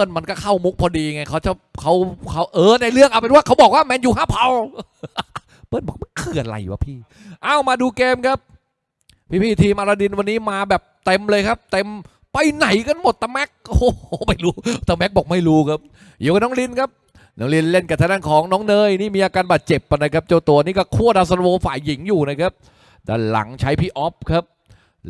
ปิลมันก็เข้ามุกพอดีไงเขาจะเขาเขาเออในเรื่องเอาเป็นว่าเขาบอกว่าแมนยูห้าเผาเปิลบอกมันคืออะไรวะพี่ เอามาดูเกมครับ พี่พี่ทีมอาราดินวันนี้มาแบบเต็มเลยครับ เต็มไปไหนกันหมดตะแม็กโอ้โหไม่รู้ตะแม็กบอกไม่รู้ครับ อยู่กับน้องลินครับน้องลินเล่นกับทางด้านของน้องเนยนี่มีอาการบาดเจ็บปะนะครับเจ้าตัวนี้ก็ขั้วดาวซันโวฝ่ายหญิงอยู่นะครับด้านหลังใช้พี่ออฟครับ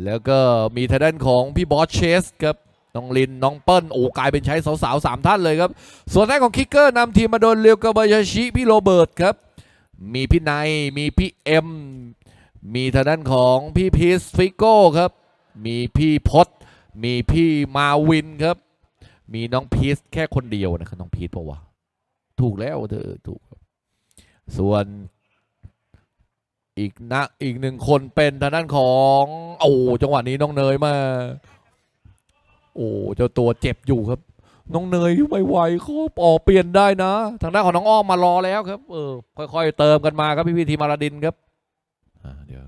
แล้วก็มีทางด้านของพี่บอสเชสครับ น้องลิน น้องเปิ้ล โอ้กลายเป็นใช้สาวๆสามท่านเลยครับ ส่วนด้านของคิกเกอร์นำทีมมาโดนเรียวกาบายาชิ พี่โรเบิร์ตครับ มีพี่ไนมีพี่เอ็ม มีทางด้านของพี่พีสฟิโก้ครับ มีพี่พศมีพี่มาวินครับ มีน้องพีสแค่คนเดียวนะครับน้องพีสปะวะ ถูกแล้วเธอถูก ส่วนอีกนะอีกหนึ่งคนเป็นทางด้านของ โอ้จังหวะนี้น้องเนยมา โอ้เจ้าตัวเจ็บอยู่ครับ น้องเนยไม่ไหวเขาออกเปลี่ยนได้นะ ทางด้านของน้องอ้อมมารอแล้วครับ เออ ค่อยๆเติมกันมาครับพี่พี่ทีมอาราดินครับอ่าเดี๋ยว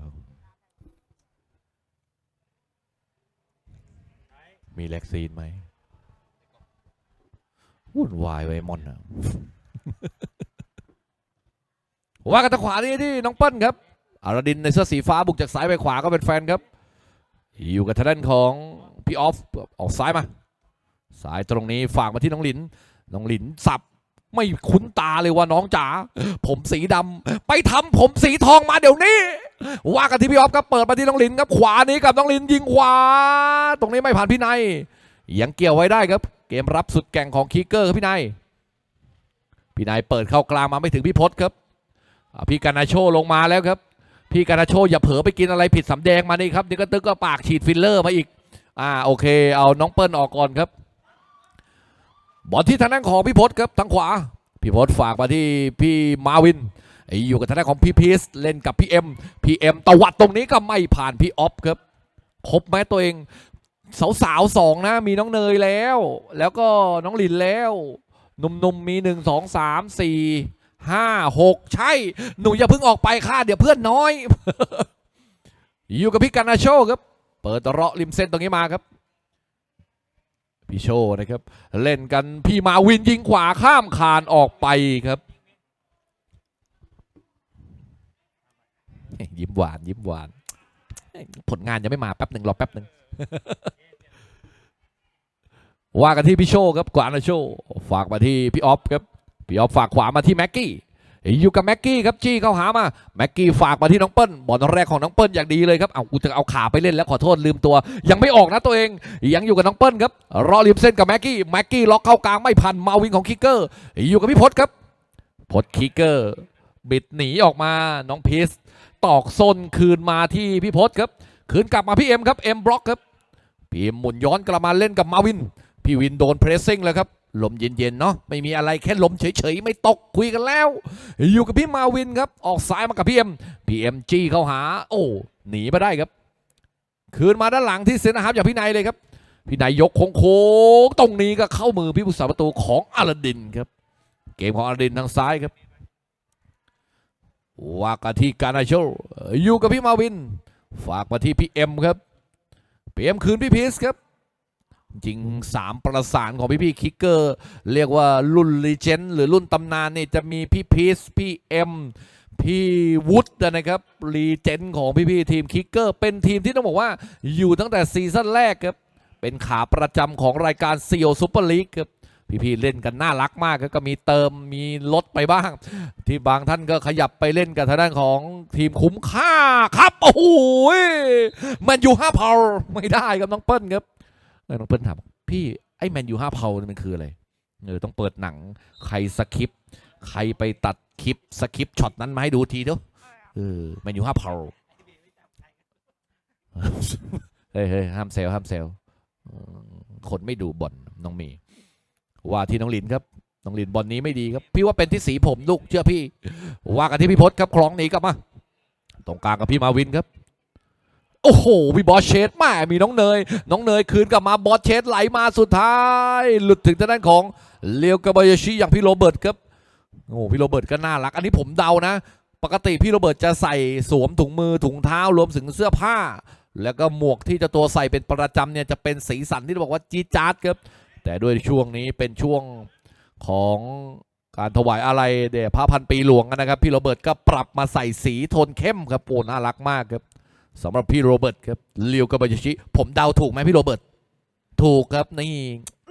มีแล็กซีนไหมวุ่นวายไว้มอนอะว่ากันทางขวานี่ที่น้องเปิ้ลครับอาราดินในเสื้อสีฟ้าบุกจากซ้ายไปขวาก็เป็นแฟนครับ อยู่กับทางด้านของ พี่ออฟออกซ้ายมาซ้ายตรงนี้ฝากมาที่น้องหลิน น้องหลินสับไม่คุ้นตาเลยว่าน้องจ๋าผมสีดำไปทำผมสีทองมาเดี๋ยวนี้ ว่ากันที่พี่ออฟครับเปิดมาที่น้องหลินครับขวานี้กับน้องหลินยิงขวา ตรงนี้ไม่ผ่านพี่นายยังเกี่ยวไว้ได้ครับ เกมรับสุดแก่งของคีเกอร์ครับพี่นายพี่นายเปิดเข้ากลางมาไม่ถึงพี่พศครับพี่กานาโชลงมาแล้วครับ พี่กานาโชอย่าเผลอไปกินอะไรผิดสำแดงมานี่ครับนี่ก็ตึกก็ปากฉีดฟิลเลอร์มาอีก อ่าโอเค เอาน้องเปิ้ลออกก่อนครับ บอลที่ทางด้านของพี่พศครับทางขวา พี่พศฝากมาที่พี่มาวินไออยู่กับทางด้านของพี่พีสเล่นกับพี่เอ็มพี่เอ็มตวัดตรงนี้ก็ไม่ผ่านพี่ออฟครับครบไหมตัวเองสาวๆสองนะมีน้องเนยแล้ว แล้วก็น้องลินแล้วหนุ่มๆมีหนึ่งสองสามสี่ห้าหกใช่ หนูอย่าเพิ่งออกไปค่ะเดี๋ยวเพื่อนน้อย อยู่กับพี่กานาโชครับ เปิดเราะริมเส้นตรงนี้มาครับพี่โชนะครับ เล่นกันพี่มาวินยิงขวาข้ามคานออกไปครับ ยิ้มหวานยิ้มหวาน ผลงานยังไม่มาแป๊บหนึ่งรอแป๊บหนึ่งว่ากันที่พี่โชครับกวานาโชฝากมาที่พี่ออฟครับ พี่ออฟฝากขวามาที่แม็กกี้ อยู่กับแม็กกี้ครับจี้เข้าหามาแม็กกี้ฝากมาที่น้องเปิ้ลบอลแรกของน้องเปิ้ลอย่างดีเลยครับเอากูจะเอาขาไปเล่นแล้วขอโทษลืมตัว ยังไม่ออกนะตัวเอง ยังอยู่กับน้องเปิ้ลครับรอริมเส้นกับแม็กกี้แม็กกี้ล็อกเข้ากลางไม่พันมาวินของคิกเกอร์ อยู่กับพี่พศครับพศคิกเกอร์บิดหนีออกมาน้องพีสตอกซนคืนมาที่พี่พศครับคืนกลับมาพี่เอ็มครับเอ็มบล็อกครับพี่เอ็มหมุนย้อนกลับมาเล่นกับมาวินพี่วินโดนเพรสซิ่งแล้วครับ ลมเย็นๆเนาะไม่มีอะไรแค่ลมเฉยๆ ไม่ตกคุยกันแล้ว อยู่กับพี่มาวินครับ ออกซ้ายมากับพี่เอ็มพี่เอ็มจี้เข้าหา โอ้หนีมาได้ครับ คืนมาด้านหลังที่เซนนะครับอย่างพี่นายเลยครับ พี่นายยกโค้งตรงนี้ก็เข้ามือพี่ผู้สาประตูของอาลาดินครับ เกมของอาลาดินทางซ้ายครับวากาที่การนาโชอยู่กับพี่มาวิน ฝากมาที่พี่เอ็มครับพี่เอ็มคืนพี่พีสครับ จริงสามประสานของพี่พี่คิกเกอร์ เรียกว่ารุ่นลีเจนหรือรุ่นตำนานนี่จะมีพี่พีสพี่เอ็มพี่วุฒินะครับลีเจนของพี่พี่ทีมคิกเกอร์เป็นทีมที่ต้องบอกว่าอยู่ตั้งแต่ซีซั่นแรกครับ เป็นขาประจำของรายการซีโอซูเปอร์ลีกครับพี่ๆเล่นกันน่ารักมากครับก็มีเติมมีลดไปบ้าง ที่บางท่านก็ขยับไปเล่นกับทางด้านของทีมคุ้มค่าครับ โอ้โหแมนยูห้าเผาไม่ได้ครับน้องเปิ้ลครับ เออน้องเปิ้ลถามพี่ไอ้แมนยูห้าเผานี่มันคืออะไรเออต้องเปิดหนังใครสคริปต์ใครไปตัดคลิปสคริปต์ช็อตนั้นมาให้ดูทีเถอะเออแมนยูห้าเผาเฮ้ยเฮ้ยห้ามเซลห้ามเซลเออคนไม่ดูบอลน้องเมี ว่าที่น้องลินครับน้องลินบอลนี้ไม่ดีครับ พี่ว่าเป็นที่สีผมลูกเชื่อพี่ ว่ากันที่พี่พศครับคล้องหนีกลับมา ตรงกลางกับพี่มาวินครับ โอ้โหพี่บอสเชดแม่มีน้องเนย น้องเนยคืนกลับมาบอสเชดไหลมาสุดท้าย หลุดถึงทางด้านของเลียวกาบายาชิอย่างพี่โรเบิร์ตครับโอ้พี่โรเบิร์ตก็น่ารัก อันนี้ผมเดานะ ปกติพี่โรเบิร์ตจะใส่สวมถุงมือถุงเท้ารวมถึงเสื้อผ้า แล้วก็หมวกที่จะตัวใส่เป็นประจำเนี่ยจะเป็นสีสันที่บอกว่าจี๊ดจ๊าดครับแต่ด้วยช่วงนี้เป็นช่วงของการถวายอะไรเดชพระพันปีหลวงนะครับ พี่โรเบิร์ตก็ปรับมาใส่สีโทนเข้มครับโอ้น่ารักมากครับ สำหรับพี่โรเบิร์ตครับเลียวกาบายาชิ ผมเดาถูกไหมพี่โรเบิร์ตถูกครับนี่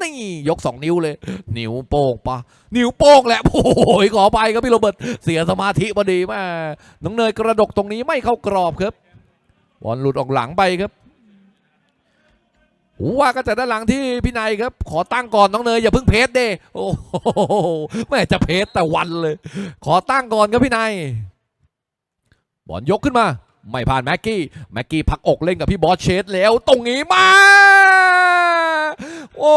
นี่ยกสองนิ้วเลย นิ้วโป้งปะนิ้วโป้งแหละโอ้ยขอไปครับพี่โรเบิร์ตเสียสมาธิพอดีมากน้องเนยกระดกตรงนี้ไม่เข้ากรอบครับบอลหลุดออกหลังไปครับว่าก็จากด้านหลังที่พี่นายครับ ขอตั้งก่อนน้องเนยอย่าเพิ่งเพจเด้โอ้โหแม่จะเพจแต่วันเลย ขอตั้งก่อนครับพี่นายบอลยกขึ้นมา ไม่ผ่านแม็กกี้ แม็กกี้พักอกเล่นกับพี่บอสเชสแล้ว ตรงนี้มา โอ้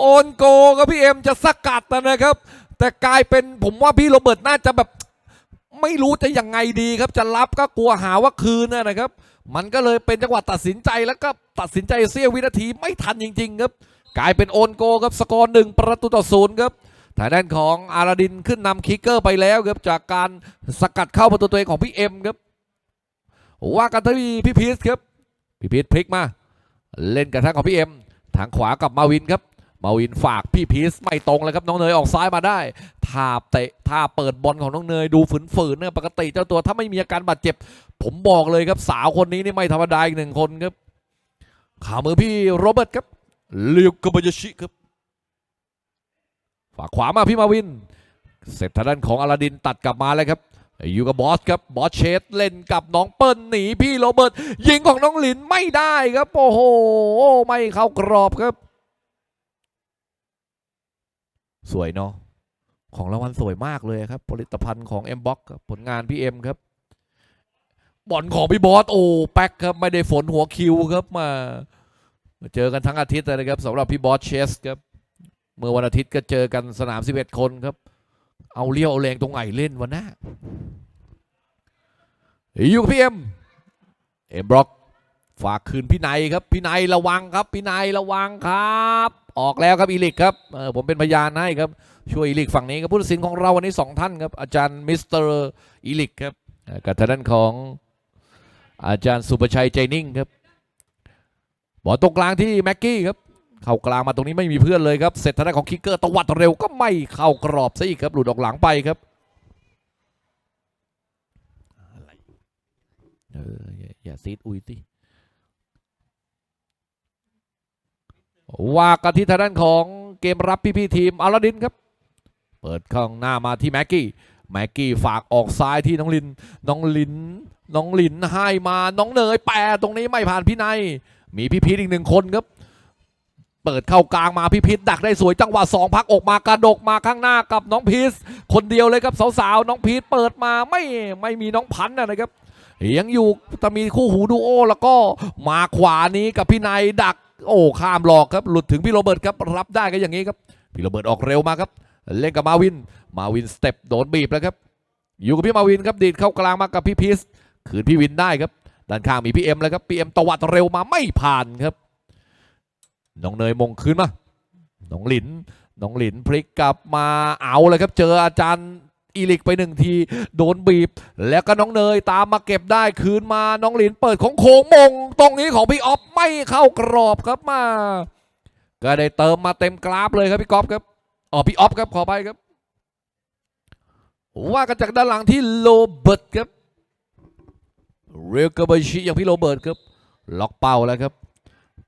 โอนโกครับพี่เอ็มจะสกัดนะครับ แต่กลายเป็นผมว่าพี่โรเบิร์ตน่าจะแบบ ไม่รู้จะยังไงดีครับ จะรับก็กลัวหาว่าคืนนะนะครับ มันก็เลยเป็นจังหวะตัดสินใจแล้วก็ตัดสินใจเสี้ยววินาทีไม่ทันจริง ๆ ครับ กลายเป็นโอนโกครับสกอร์หนึ่งประตูต่อศูนย์ครับทางด้านของอาราดินขึ้นนำคิกเกอร์ไปแล้วครับจากการสกัดเข้าประตูตัวเองของพี่เอ็มครับ ว่ากันที่พี่พีทครับพี่พีทพลิกมา เล่นกับทางของพี่เอ็มทางขวากับมาวินครับมาวินฝากพี่พีทไม่ตรงเลยครับน้องเนยออกซ้ายมาได้ท่าเตะท่าเปิดบอลของน้องเนยดูฝืนๆเนี่ยปกติเจ้าตัวถ้าไม่มีอาการบาดเจ็บ ผมบอกเลยครับสาวคนนี้นี่ไม่ธรรมดาอีกหนึ่งคนครับขามือพี่โรเบิร์ตครับลียวกบยชิครับฝากขวามาพี่มาวิน เสร็จทางด้านของอลาดินตัดกลับมาเลยครับ อยู่กับบอสครับบอสเชสเล่นกับน้องเปิ้ลหนีพี่โรเบิร์ตยิงของน้องหลินไม่ได้ครับโอ้โหไม่เข้ากรอบครับ สวยเนาะของรางวัลสวยมากเลยครับ ผลิตภัณฑ์ของ M Box ครับผลงานพี่เอ็มครับบอลของพี่บอสโอ้แป๊กครับไม่ได้ฝนหัวคิวครับมามา เจอกันทั้งอาทิตย์เลยครับสำหรับพี่บอสเชสครับเมื่อวันอาทิตย์ก็เจอกันสนาม 11 คนครับ เอาเลี้ยวเอาแรงตรงไหนเล่นวะหน้าอยู่กับพี่เอ็มเอ็มบล็อกฝากคืนพี่ไนายครับ พี่ไนายระวังครับ พี่ไนายระวังครับ ออกแล้วครับอีลิกครับเออผมเป็นพยานให้ครับ ช่วยอีลิกฝั่งนี้ครับผู้ตัดสินของเราวันนี้สองท่านครับ อาจารย์มิสเตอร์อีลิกครับกับทางด้านของอาจารย์สุประชัยใจนิ่งครับบอลตรงกลางที่แม็กกี้ครับ เข้ากลางมาตรงนี้ไม่มีเพื่อนเลยครับเสร็จทางด้านของคิกเกอร์ตวัดเร็วก็ไม่เข้ากรอบซะอีกครับหลุดออกหลังไปครับอะไรเอออย่าซีดอุยสิว่ากันที่ทางด้านของเกมรับพี่ๆทีมอาลาดินครับ เปิดข้างหน้ามาที่แม็กกี้แม็กกี้ฝากออกซ้ายที่น้องลิน น้องลิน น้องลินให้มา น้องเนยแปรตรงนี้ไม่ผ่านพี่ในยมีพี่พีทอีกหนึ่งคนครับ เปิดเข้ากลางมาพี่พิษดักได้สวยจังหวะสองพักออกมากระดกมาข้างหน้ากับน้องพีชคนเดียวเลยครับสาวๆน้องพีชเปิดมาไม่ไม่มีน้องพันธ์นะนะครับยังอยู่แต่มีคู่หูดูโอแล้วก็มาขวานี้กับพี่นายดัก โอ้ข้ามหลอกครับหลุดถึงพี่โรเบิร์ตครับรับได้ก็อย่างนี้ครับพี่โรเบิร์ตออกเร็วมาครับ เล่นกับมาวิน มาวินสเต็ปโดนบีบแล้วครับ อยู่กับพี่มาวินครับดีดเข้ากลางมากับพี่พีชคืนพี่วินได้ครับด้านข้างมีพี่เอ็มแล้วครับพี่เอ็มตวัดเร็วมาไม่ผ่านครับ น้องเนยมงคืนมา น้องหลิน น้องหลินพลิกกลับมาเอาเลยครับ เจออาจารย์อีลิกไปหนึ่งทีโดนบีบ แล้วก็น้องเนยตามมาเก็บได้คืนมาน้องหลินเปิดของโค้งมง ตรงนี้ของพี่ออฟไม่เข้ากรอบครับมา ก็ได้เติมมาเต็มกราฟเลยครับพี่ก๊อฟครับอ๋อพี่ออฟครับขอไปครับ ว่ากันจากด้านหลังที่โรเบิร์ตครับเรลเกอร์บชิอย่างพี่โรเบิร์ตครับ ล็อกเป้าแล้วครับ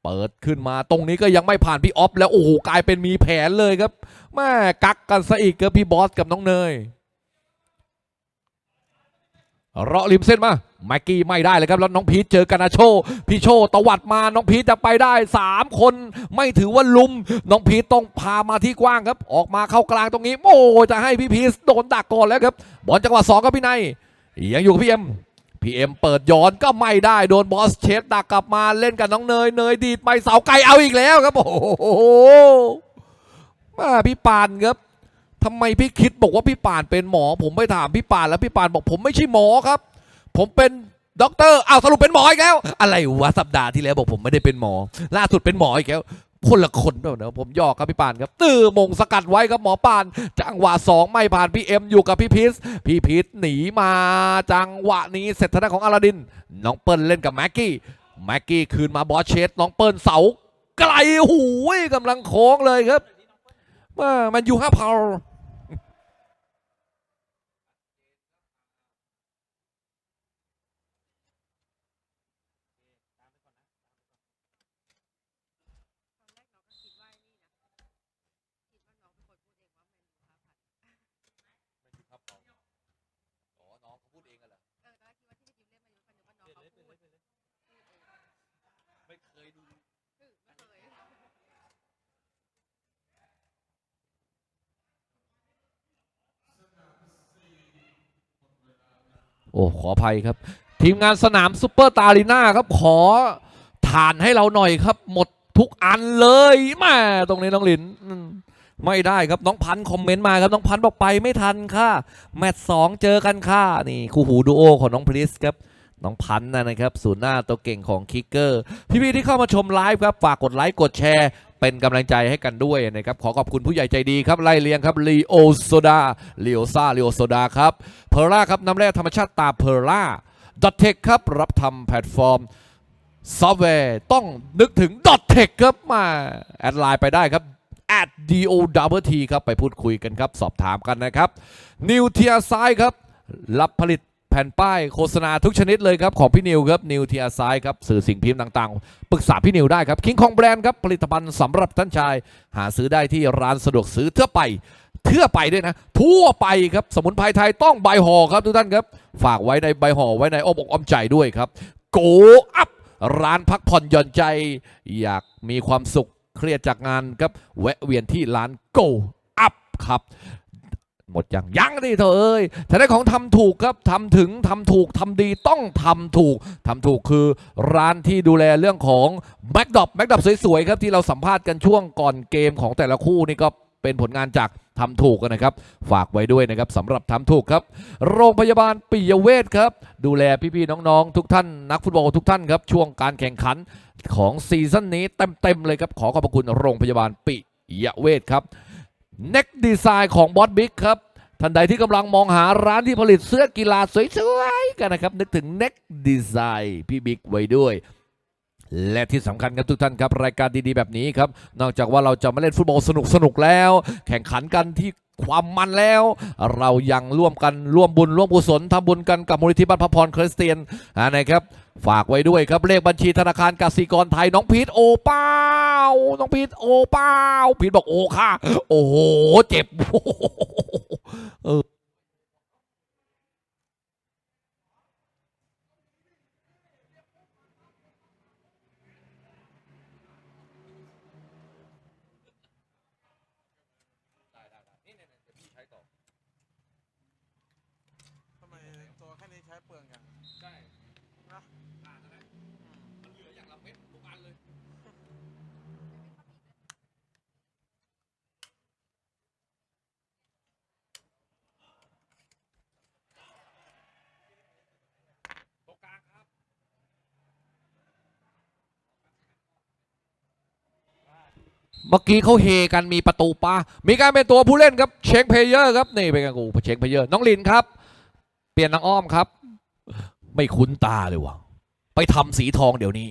เปิดขึ้นมาตรงนี้ก็ยังไม่ผ่านพี่ออฟแล้วโอ้โหกลายเป็นมีแผนเลยครับแม่กักกันซะอีกครับพี่บอสกับน้องเนยเราะริมเส้นมาแม็กกี้ไม่ได้เลยครับแล้วน้องพีทเจอกันนาโชพี่โชตวัดมาน้องพีทจะไปได้ 3 คนไม่ถือว่าลุม น้องพีทต้องพามาที่กว้างครับ ออกมาเข้ากลางตรงนี้ โอ้จะให้พี่พีทโดนดักก่อนแล้วครับบอลจังหวะสองกับพี่นายยังอยู่กับพี่เอ็ม พีเอ็มเปิดย้อนก็ไม่ได้โดนบอสเชสดักกลับมาเล่นกับน้องเนยเนยดีดไปเสาไกลเอาอีกแล้วครับ โอ้โหมาพี่ปานครับทำไมพี่คิดบอกว่าพี่ปานเป็นหมอ ผมไปถามพี่ปานแล้วพี่ปานบอกผมไม่ใช่หมอครับ ผมเป็นด็อกเตอร์อ้าวสรุปเป็นหมออีกแล้ว อะไรวะสัปดาห์ที่แล้วบอกผมไม่ได้เป็นหมอ ล่าสุดเป็นหมออีกแล้ว คนละคนเปล่าเนอะผมยอกครับพี่ปานครับ ตื้อมงสกัดไว้ครับหมอปาน จังหวะสองไม่ผ่านพี่เอ็มอยู่กับพี่พีชพี่พีชหนีมาจังหวะนี้เสร็จทางด้านของอลาดิน น้องเปิ้ลเล่นกับแม็กกี้แม็กกี้คืนมาบอสเชสน้องเปิ้ลเสาไกลหูยกำลังโค้งเลยครับมามันอยู่ห้าพา โอ้ขออภัยครับ ทีมงานสนามซุปเปอร์ตาลีน่าครับ ขอฐานให้เราหน่อยครับ หมดทุกอันเลยแม่ตรงนี้น้องหลินไม่ได้ครับน้องพันธ์คอมเมนต์มาครับน้องพันธ์บอกไปไม่ทันค่ะ แมตช์สองเจอกันค่ะ นี่คู่หูดูโอของน้องพลิสครับน้องพันธ์นะนะครับศูนย์หน้าตัวเก่งของคิกเกอร์ พี่ๆที่เข้ามาชมไลฟ์ครับ ฝากกดไลค์กดแชร์ เป็นกำลังใจให้กันด้วยนะครับขอขอบคุณผู้ใหญ่ใจดีครับไล่เลียงครับลีโอโซดาลีโอซาลีโอโซดาครับเพอร่าครับน้ำแร่ธรรมชาติตาเพอร่าดอทเทคครับรับทำแพลตฟอร์มซอฟต์แวร์ต้องนึกถึง .tech ครับมาแอดไลน์ไปได้ครับ at dowt ครับ ไปพูดคุยกันครับ สอบถามกันนะครับ นิวเทียไซครับ รับผลิต แผ่นป้ายโฆษณาทุกชนิดเลยครับ ของพี่นิวครับ นิวเทียไซครับ สื่อสิ่งพิมพ์ต่างๆ ปรึกษาพี่นิวได้ครับคิงคองแบรนด์ครับผลิตภัณฑ์สำหรับท่านชาย หาซื้อได้ที่ร้านสะดวกซื้อทั่วไปเทื่อไปด้วยนะ ทั่วไปครับ สมุนไพรไทยต้องใบห่อครับทุกท่านครับ ฝากไว้ในใบห่อไว้ในอ้อมอกอ้อมใจด้วยครับโกอัพร้านพักผ่อนหย่อนใจ อยากมีความสุขเครียดจากงานครับแวะเวียนที่ร้าน Go Up ครับ หมดยังยังดิเธอเอ้ยแต่ได้ของทำถูกครับทำถึงทำถูกทำดีต้องทำถูกทำถูกคือร้านที่ดูแลเรื่องของแม็กดอปแม็กดอปสวยๆครับที่เราสัมภาษณ์กันช่วงก่อนเกมของแต่ละคู่นี่ก็เป็นผลงานจากทำถูกนะครับ ฝากไว้ด้วยนะครับสำหรับทำถูกครับ โรงพยาบาลปิยเวชครับ ดูแลพี่ๆน้องๆ ทุกท่านนักฟุตบอลทุกท่านครับ ช่วงการแข่งขันของซีซั่นนี้เต็มๆเลยครับ ขอขอบพระคุณโรงพยาบาลปิยเวชครับ เน็กดีไซน์ของบอสบิ๊กครับท่านใดที่กำลังมองหาร้านที่ผลิตเสื้อกีฬาสวยๆกันนะครับ นึกถึงเน็กดีไซน์พี่บิ๊กไว้ด้วย และที่สำคัญครับทุกท่านครับ รายการดีๆแบบนี้ครับ นอกจากว่าเราจะมาเล่นฟุตบอลสนุกๆแล้ว แข่งขันกันที่ความมันแล้ว เรายังร่วมกันร่วมบุญร่วมกุศลทำบุญกันกับมูลนิธิบ้านพระพรคริสเตียนนะครับ ฝากไว้ด้วยครับเลขบัญชีธนาคารกสิกรไทยน้องพีทโอป้า น้องพีทโอเป้าพีทบอกโอค่ะ โอ้โห เจ็บเออ ทำไมตัวแค่นี้ใช้เปลืองกัน ใช่ นะ มันเหลืออย่างละเม็ดทุกอันเลย ตรงกลางครับ เมื่อกี้เขาเฮกันมีประตูปามีการเป็นตัวผู้เล่นครับเช็คเพลเยอร์ครับนี่เป็นไงกูเช็คเพลเยอร์น้องลินครับ เปลี่ยนนางอ้อมครับ ไม่คุ้นตาเลยวะไปทำสีทองเดี๋ยวนี้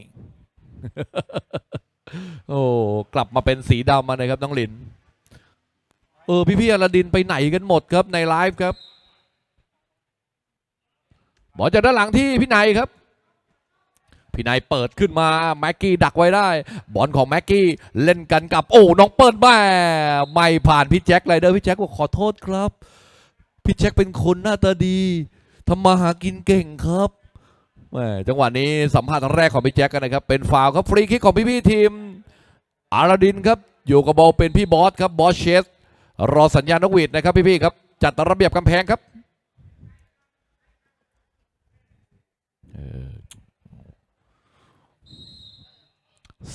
โอ้กลับมาเป็นสีดำมาเลยครับน้องลิน เออพี่พี่อลาดินไปไหนกันหมดครับในไลฟ์ครับบอลจากด้านหลังที่พี่นายครับ พี่นายเปิดขึ้นมาแม็กกี้ดักไว้ได้ บอลของแม็กกี้เล่นกันกับโอ้น้องเปิดแม่ไม่ผ่านพี่แจ็คไรเดอร์พี่แจ็คบอกขอโทษครับ พี่แจ็คเป็นคนหน้าตาดีทำมาหากินเก่งครับแม่จังหวะนี้สัมภาษณ์แรกของพี่แจ็คกันนะครับ เป็นฟาวครับฟรีคิกของพี่พี่ทีม อาราดินครับ อยู่กับบอลเป็นพี่บอสครับบอสเชสรอสัญญาณนกหวีดนะครับพี่พี่ครับ จัดระเบียบกำแพงครับเออ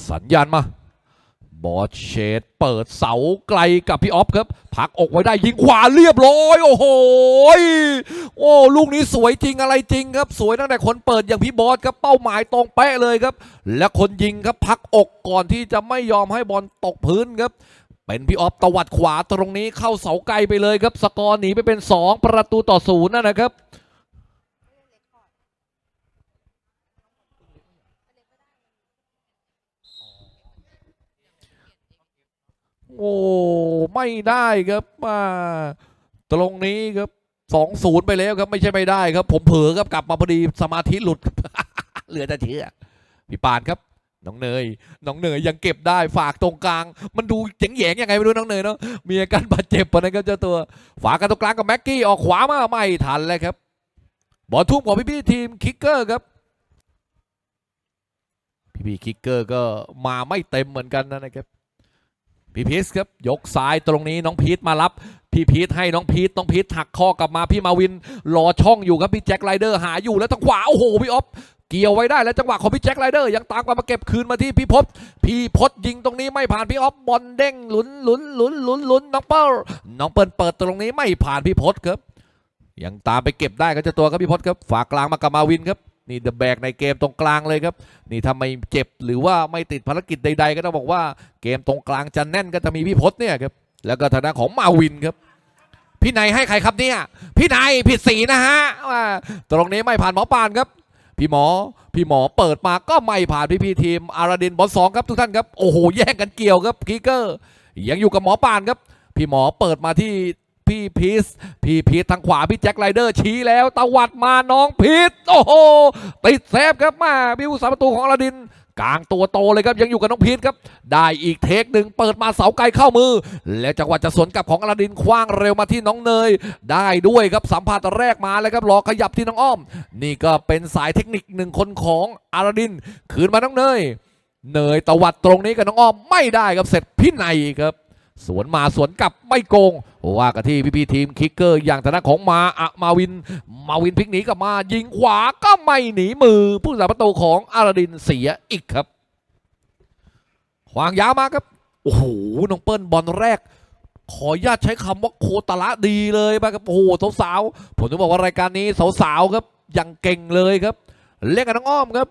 สัญญาณมา บอสเชดเปิดเสาไกลกับพี่ออฟครับผลักอกไว้ได้ยิงขวาเรียบร้อย โอ้โหโอ้ลูกนี้สวยจริงอะไรจริงครับ สวยตั้งแต่คนเปิดอย่างพี่บอสครับเป้าหมายตรงเป๊ะเลยครับ และคนยิงครับพักอกก่อนที่จะไม่ยอมให้บอลตกพื้นครับเป็นพี่ออฟตวัดขวาตรงนี้เข้าเสาไกลไปเลยครับ สกอร์หนีไปเป็น 2 ประตูต่อศูนย์นะครับ โอ้ไม่ได้ครับมาตรงนี้ครับสองศูนย์ไปแล้วครับไม่ใช่ไม่ได้ครับ ผมเผลอครับกลับมาพอดีสมาธิหลุด เหลือแต่เชื่อพี่ปานครับ น้องเนย น้องเนยยังเก็บได้ฝากตรงกลาง มันดูเจ๋งแยงยังไงไม่รู้น้องเนยเนาะมีอาการบาดเจ็บปะนะครับเจ้าตัว ฝากกันตรงกลางกับแม็กกี้ออกขวามาไม่ทันเลยครับบอลทุ่มของพี่พี่ทีมคิกเกอร์ครับพี่พี่คิกเกอร์ก็มาไม่เต็มเหมือนกันนะครับ พี่พีทครับ ยกซ้ายตรงนี้น้องพีทมารับ พี่พีทให้น้องพีทน้องพีทหักข้อกลับมาพี่มาวินรอช่องอยู่ครับพี่แจ็คไรเดอร์หาอยู่แล้วทางขวาโอ้โหพี่อ๊อฟเกี่ยวไว้ได้แล้วจังหวะของพี่แจ็คไรเดอร์ยังตามกลับมาเก็บคืนมาที่พี่พศพี่พศยิงตรงนี้ไม่ผ่านพี่อ๊อฟบอลเด้งหลุนหลุนหลุนหลุนหลุนน้องเปิ้ลน้องเปิ้ลเปิดตรงนี้ไม่ผ่านพี่พศครับ ยังตามไปเก็บได้ก็จะตัวครับพี่พศครับ ฝากกลางมากับมาวินครับ นี่เดอะแบกในเกมตรงกลางเลยครับ นี่ถ้าไม่เจ็บหรือว่าไม่ติดภารกิจใด ๆ ก็ต้องบอกว่าเกมตรงกลางจะแน่นก็จะมีพี่พศเนี่ยครับ แล้วก็ทางด้านของมาวินครับ พี่นายให้ใครครับเนี่ย พี่นายผิดสีนะฮะว่าตรงนี้ไม่ผ่านหมอปานครับ พี่หมอ พี่หมอเปิดมาก็ไม่ผ่านพี่พีทีมอาราดินบอลสองครับทุกท่านครับ โอ้โหแย่งกันเกี่ยวครับคิกเกอร์ ยังอยู่กับหมอปานครับ พี่หมอเปิดมาที่ พี่พีทพี่พีททางขวาพี่แจ็คไรเดอร์ชี้แล้วตวัดมาน้องพีทโอ้โหติดเซฟครับมาพี่ผู้สาประตูของอาราดินกลางตัวโตเลยครับยังอยู่กับน้องพีทครับ ได้อีกเทคหนึ่งเปิดมาเสาไกลเข้ามือ แล้วจังหวะจะสวนกลับของอลาดินคว้างเร็วมาที่น้องเนย ได้ด้วยครับสัมผัสแรกมาเลยครับรอขยับที่น้องอ้อม นี่ก็เป็นสายเทคนิคหนึ่งคนของอาราดิน คืนมาน้องเนย เนยตวัดตรงนี้กับน้องอ้อมไม่ได้ครับเสร็จพี่ในยครับ สวนมาสวนกลับไม่โกงว่ากันที่พี่พีทีมคิกเกอร์อย่างทางด้าของมาอะมาวิน มาวินพลิกหนีกลับมา ยิงขวาก็ไม่หนีมือ ผู้สาประตูของอาราดินเสียอีกครับขวางยาวมาครับโอ้โหน้องเปิ้ลบอลแรก ขออนุญาตใช้คำว่าโคตรละดีเลยไปครับโอ้โหสาวๆผมจะบอกว่ารายการนี้สาวๆครับยังเก่งเลยครับ เล่นกับน้องอ้อมครับ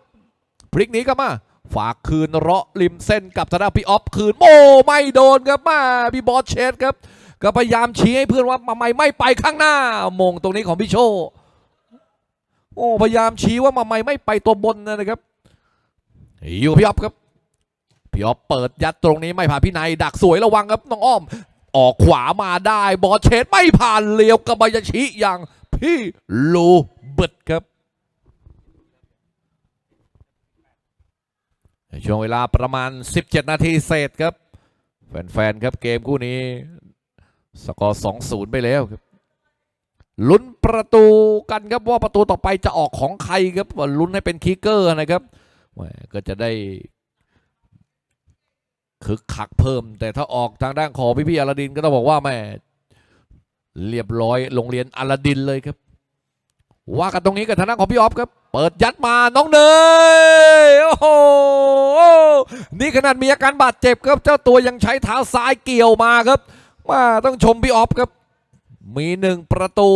พลิกหนี้ก็มา ฝากคืนเราะริมเส้นกับธนาพี่ออฟคืนโอ้ไม่โดนครับมาพี่บอสเชดครับ ก็พยายามชี้ให้เพื่อนว่าทำไมไม่ไปข้างหน้ามงตรงนี้ของพี่โชโอ้พยายามชี้ว่ามาไม่ไม่ไปตัวบนนะครับ อยู่พี่ออฟครับพี่ออฟเปิดยัดตรงนี้ไม่ผ่านพี่นายดักสวยระวังครับน้องอ้อม ออกขวามาได้บอลเชดไม่ผ่านเลี้ยวกับบยาชิอย่างพี่ลูเบิดครับใน ช่วงเวลาประมาณ 17 นาทีเศษครับ แฟนๆ ครับเกมคู่นี้ สกอร์2-0 ไปแล้วครับลุ้นประตูกันครับว่าประตูต่อไปจะออกของใครครับว่าลุ้นให้เป็นคิกเกอร์นะครับก็จะได้คึกคักเพิ่ม แต่ถ้าออกทางด้านของพี่พี่ๆอลาดินก็ต้องบอกว่าแม่เรียบร้อยโรงเรียนอลาดินเลยครับ ว่ากันตรงนี้กับทางด้านของพี่ออฟครับ เปิดยัดมาน้องเนยโอ้โหนี่ขนาดมีอาการบาดเจ็บครับเจ้าตัวยังใช้เท้าซ้ายเกี่ยวมาครับมาต้องชมพี่ออฟครับ มีหนึ่งประตู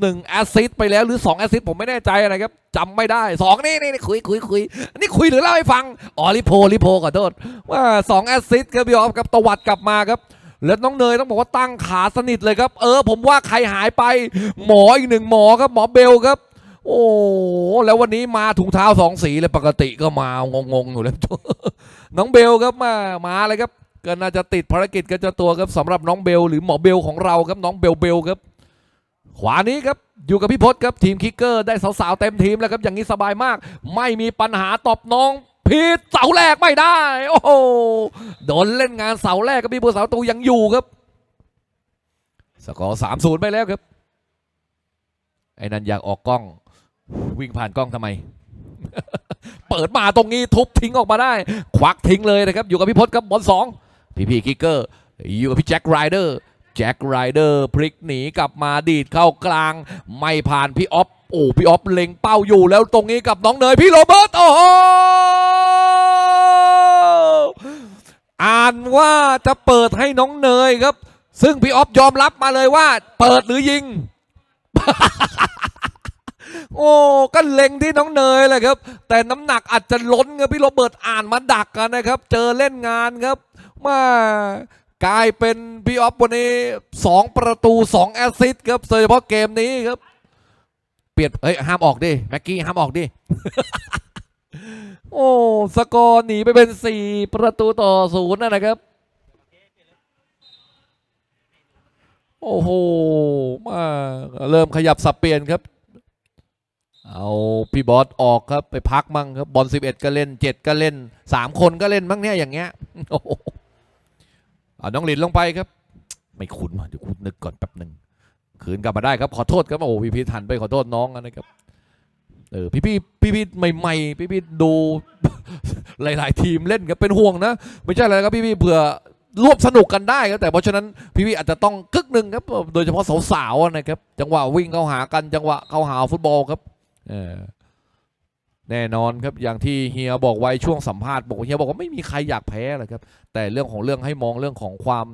หนึ่งแอสซิสไปแล้วหรือ2แอสซิสผมไม่แน่ใจนะครับจำไม่ได้สองนี่นี่นี่คุยคุยคุยนี่คุยหรือเล่าให้ฟังอ๋อลิโพลิโพขอโทษว่าสองแอสซิสครับพี่ออฟครับตวัดกลับมาครับ แล้วน้องเนยต้องบอกว่าตั้งขาสนิทเลยครับ เออ ผมว่าใครหายไป หมออีกหนึ่งหมอครับหมอเบลครับ โอ้แล้ววันนี้มาถุงเท้าสองสีเลยปกติก็มางงๆอยู่แล้วน้องเบลครับมามาเลยครับก็น่าจะติดภารกิจกันจ้าตัวครับสำหรับน้องเบลหรือหมอเบลของเราครับน้องเบลเบลครับ ขวานี้ครับอยู่กับพี่พศครับทีมคิกเกอร์ได้สาวๆเต็มทีมแล้วครับอย่างนี้สบายมาก ไม่มีปัญหาตอบน้อง พีทเสาแรกไม่ได้ โอ้โหโดนเล่นงานเสาแรกกับพี่บัวสาวตูยังอยู่ครับ สกอร์สามศูนย์ไปแล้วครับ ไอ้นั่นอยากออกกล้อง วิ่งผ่านกล้องทำไม เปิดมาตรงนี้ทุบทิ้งออกมาได้ ควักทิ้งเลยนะครับ อยู่กับพี่พศครับบอลสองพี่พี่คิกเกอร์ อยู่กับพี่แจ็คไรเดอร์ แจ็คไรเดอร์พลิกหนีกลับมาดีดเข้ากลาง ไม่ผ่านพี่ออฟ โอ้พี่ออฟเล็งเป้าอยู่แล้วตรงนี้กับน้องเนยพี่โรเบิร์ตโอ้โหอ่านว่าจะเปิดให้น้องเนยครับ ซึ่งพี่ออฟยอมรับมาเลยว่า เปิดหรือยิง โอ้ก็เล็งที่น้องเนยแหละครับ แต่น้ำหนักอาจจะล้นครับพี่โรเบิร์ตอ่านมาดักกันนะครับ เจอเล่นงานครับมากลายเป็นพี่ออฟวันนี้สองประตูสองแอสซิสต์ครับโดยเฉพาะเกมนี้ครับ เปลี่ยนเอ้ยห้ามออกดิแม็กกี้ห้ามออกดิ โอ้สกอร์หนีไปเป็น4ประตูต่อศูนย์นะครับ โอ้โหมาเริ่มขยับสับเปลี่ยนครับ เอาพี่บอสออกครับไปพักมั่งครับบอล11ก็เล่น7ก็เล่น3คนก็เล่นบ้างเนี่ยอย่างเงี้ยโอ้โหเอาน้องหลินลงไปครับ ไม่คุ้นว่ะเดี๋ยวคุณนึกก่อนแป๊บหนึ่ง คืนกลับมาได้ครับขอโทษครับโอ้พี่พีทหันไปขอโทษน้องนะครับเออพี่พี่พี่พี่ใหม่ๆพี่พี่ดูหลาย ๆ ทีมเล่นครับเป็นห่วงนะ ไม่ใช่อะไรครับพี่พี่เผื่อร่วมสนุกกันได้ครับแต่เพราะฉะนั้นพี่พี่อาจจะต้องกึกหนึ่งครับ โดยเฉพาะสาวๆนะครับ จังหวะวิ่งเข้าหากันจังหวะเข้าหาฟุตบอลครับเออ แน่นอนครับอย่างที่เฮียบอกไว้ช่วงสัมภาษณ์บอกเฮียบอกว่าไม่มีใครอยากแพ้หรอกครับ แต่เรื่องของเรื่องให้มองเรื่องของความ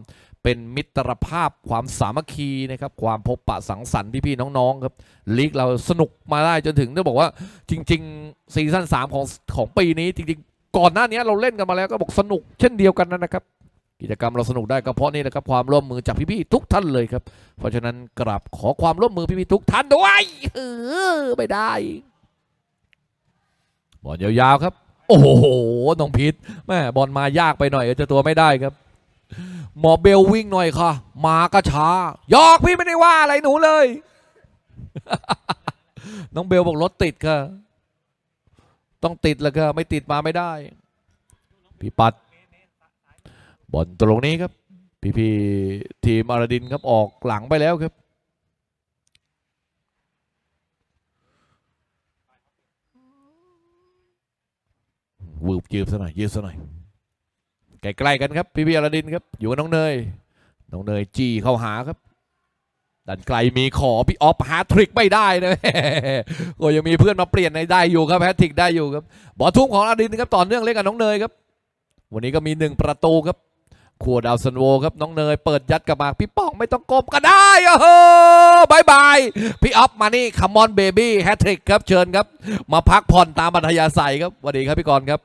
เป็นมิตรภาพความสามัคคีนะครับความพบปะสังสรรค์พี่ๆน้องๆครับลีกเราสนุกมาได้จนถึงต้องบอกว่าจริงๆซีซั่น3ของของปีนี้จริงๆ ก่อนหน้านี้เราเล่นกันมาแล้วก็บอกสนุกเช่นเดียวกันนะครับกิจกรรมเราสนุกได้ก็เพราะนี่นะครับความร่วมมือจากพี่ๆทุกท่านเลยครับ เพราะฉะนั้นกราบขอความร่วมมือพี่ๆทุกท่านด้วยเออไม่ได้ บอลยาวๆครับ โอ้โหน้องพีทแม่บอลมายากไปหน่อยเจะตัวไม่ได้ครับหมอเบลวิ่งหน่อยค่ะ มาก็ช้ายอกพี่ไม่ได้ว่าอะไรหนูเลย น้องเบลบอกรถติดค่ะ ต้องติดแล้วก็ไม่ติดมาไม่ได้ พี่ปัด บอลตรงนี้ครับ พี่พี่ๆทีมอาราดินครับออกหลังไปแล้วครับ วืบยืบซะหน่อยยืบซะหน่อยใกล้ๆกันครับ พี่พี่อาราดินครับ อยู่กับน้องเนย น้องเนยจี้เข้าหาครับ ดันไกลมีขอพี่ออฟฮาทริกไม่ได้นะโอ้ยังมีเพื่อนมาเปลี่ยนในได้อยู่ครับแฮตทริกได้อยู่ครับ บอลทุ่มของอาราดินครับต่อเนื่องเล่นกับน้องเนยครับ วันนี้ก็มีหนึ่งประตูครับครัวดาวซันโวครับน้องเนยเปิดยัดกับมาพี่ป้องไม่ต้องก้มก็ได้โอ้โหบายบาย พี่ออฟมานี่คัมมอนเบบี้แฮตทริกครับเชิญครับ มาพักผ่อนตามอัธยาศัยครับสวัสดีครับพี่กรณ์ครับ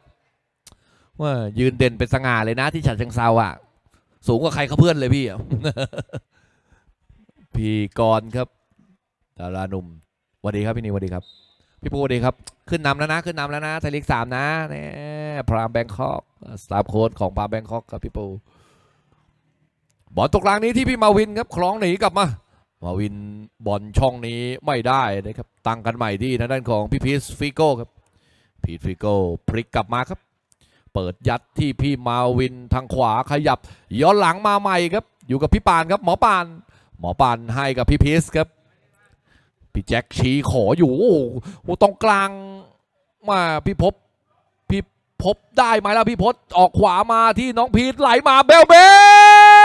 ว่ายืนเด่นเป็นสง่าเลยนะที่ฉัดเชิงเซาอะ สูงกว่าใครเขาเพื่อนเลยพี่อะพี่กรครับดาราหนุ่มสวัสดีครับพี่นิวสวัสดีครับ พี่ปูสวัสดีครับ ขึ้นนำแล้วนะ ขึ้นนำแล้วนะไทยลีกสามนะเนี่ยพรามแบงคอกสตาฟโค้ดของพรามแบงคอกครับพี่ปูบอลตกลางนี้ที่พี่มาวินครับคล้องหนีกลับมา มาวินบอลช่องนี้ไม่ได้นะครับ ตั้งกันใหม่ที่ทางด้านของพี่พีชฟิโก้ครับพีทฟิโก้พลิกกลับมาครับ เปิดยัดที่พี่มาวินทางขวาขยับ ย้อนหลังมาใหม่ครับ อยู่กับพี่ปานครับ หมอปาน หมอปานให้กับพี่พีสครับพี่แจ็คชี้ขออยู่โอ้โหตรงกลางมาพี่พบพี่พบได้ไหมล่ะพี่พศออกขวามาที่น้องพีทไหลมาเบลเบล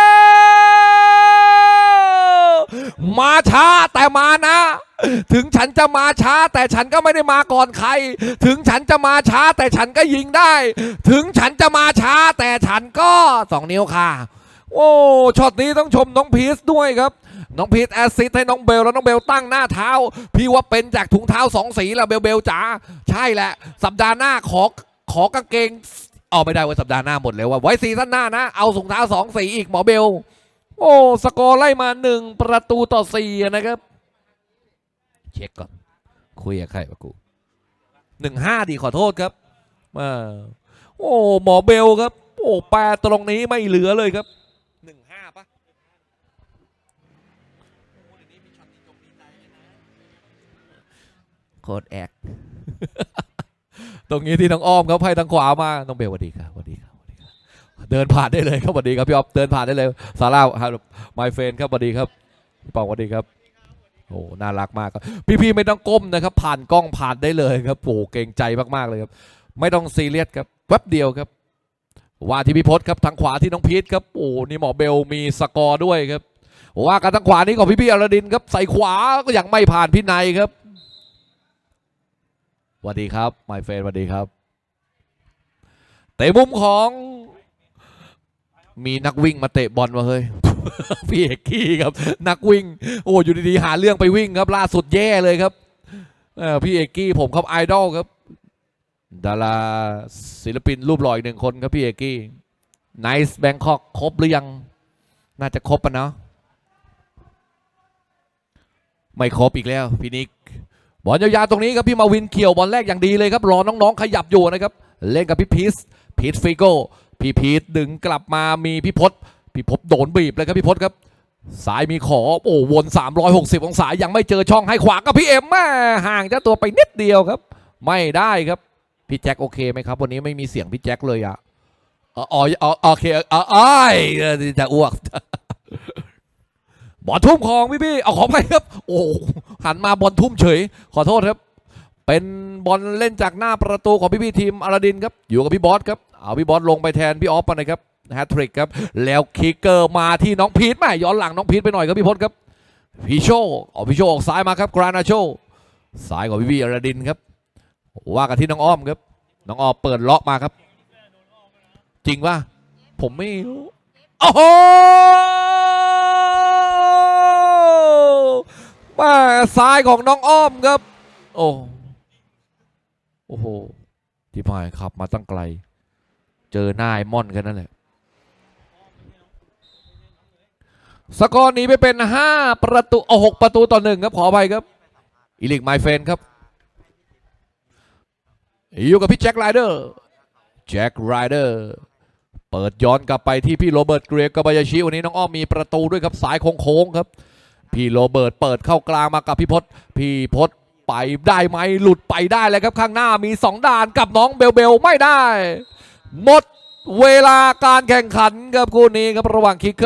มาช้าแต่มานะ ถึงฉันจะมาช้า แต่ฉันก็ไม่ได้มาก่อนใคร ถึงฉันจะมาช้า แต่ฉันก็ยิงได้ ถึงฉันจะมาช้า แต่ฉันก็สองนิ้วค่ะ โอ้ช็อตนี้ต้องชมน้องพีชด้วยครับน้องพีทแอสซิสให้น้องเบลแล้วน้องเบลตั้งหน้าเท้า พี่ว่าเป็นจากถุงเท้าสองสีแล้วเบลเบลจ๋าใช่แหละ สัปดาห์หน้าขอขอกางเกงเอาไม่ได้ไว้สัปดาห์หน้าหมดเลยว่าไว้ซีซั่นหน้านะ เอาถุงเท้าสองสีอีกหมอเบล โอ้สกอร์ไล่มาหนึ่งประตูต่อสี่นะครับ เช็คก่อน คุยกับใครวะกูหนึ่งห้าดีขอโทษครับอ่าโอ้หมอเบลครับ โอ้แปลตรงนี้ไม่เหลือเลยครับหนึ่งห้าปะโคตรแอก ตรงนี้ที่น้องอ้อมเขาให้ทางขวามา น้องเบลสวัสดีครับสวัสดีครับ เดินผ่านได้เลยครับสวัสดีครับพี่อ๊อฟเดินผ่านได้เลยซาร่าครับไมเฟนครับสวัสดีครับพี่ปองสวัสดีครับโอ้น่ารักมากครับพี่ๆไม่ต้องก้มนะครับ ผ่านกล้องผ่านได้เลยครับโอ้เก่งใจมากๆเลยครับ ไม่ต้องซีเรียสครับแวบเดียวครับว่าที่พี่พศครับทางขวาที่น้องพีทครับโอ้นี่หมอเบลมีสกอร์ด้วยครับว่ากันทางขวานี้ของพี่ๆอรดินครับใส่ขวาก็ยังไม่ผ่านพี่นายครับสวัสดีครับ my friend สวัสดีครับเตะมุมของ มีนักวิ่งมาเตะบอลมาเฮ้ยพี่เอกกี้ครับ นักวิ่ง โอ้อยู่ดีๆหาเรื่องไปวิ่งครับ ล่าสุดแย่เลยครับพี่เอกกี้ผมครับไอดอลครับ ดาราศิลปินรูปหล่ออีกหนึ่งคนครับพี่เอกกี้ Nice Bangkok ครบหรือยัง น่าจะครบปะเนาะไม่ครบอีกแล้วพี่นิกบอลยาวๆตรงนี้ครับพี่มาวินเขี่ยวบอลแรกอย่างดีเลยครับรอน้องๆขยับอยู่นะครับ เล่นกับพี่พีชพีทฟิโก พี่พีทดึงกลับมามีพี่พศพี่พศโดนบีบเลยครับพี่พศครับซ้ายมีขอโอ้วน 360 องศายังไม่เจอช่องให้ขวากับพี่เอ็มแม่ห่างเจ้าตัวไปนิดเดียวครับ ไม่ได้ครับ พี่แจ็คโอเคไหมครับ วันนี้ไม่มีเสียงพี่แจ็คเลยอะอ๋ออ๋อโอเคอ๋ออ้ายเออจะอ้วกบอลทุ่มของพี่พี่เอาขอไปครับ โอ้หันมาบอลทุ่มเฉย ขอโทษครับ เป็นบอลเล่นจากหน้าประตูของพี่พี่ทีมอาราดินครับ อยู่กับพี่บอสครับ เอาพี่บอสลงไปแทนพี่ออฟไปนะครับแฮตทริกครับแล้วคิกเกอร์มาที่น้องพีทแม่ย้อนหลังน้องพีทไปหน่อยครับพี่พศครับพี่โชออกพี่โชออกซ้ายมาครับกรานาโชซ้ายของพี่พี่อราดินครับว่ากันที่น้องอ้อมครับ น้องอ้อมเปิดล็อกมาครับ จริงป่ะผมไม่รู้โอ้โหมาซ้ายของน้องอ้อมครับ โอ้โอ้โหที่พายขับมาตั้งไกล เจอหน้าไอ้ม่อนกันนั่นแหละสกอร์นี้ไปเป็น 5 ประตูเอา6ประตูต่อหนึ่งครับขออภัยครับอีลิกไมเฟนครับอยู่กับพี่แจ็คไรเดอร์แจ็คไรเดอร์เปิดย้อนกลับไปที่พี่โรเบิร์ตเกรียกกบายาชิวันนี้น้องอ้อมมีประตูด้วยครับสายโค้งครับ พี่โรเบิร์ตเปิดเข้ากลางมากับพี่พศพี่พศไปได้ไหมหลุดไปได้เลยครับข้างหน้ามีสองด่านกับน้องเบลเบลไม่ได้ หมดเวลาการแข่งขันครับคู่นี้ครับระหว่างคิกเกอร์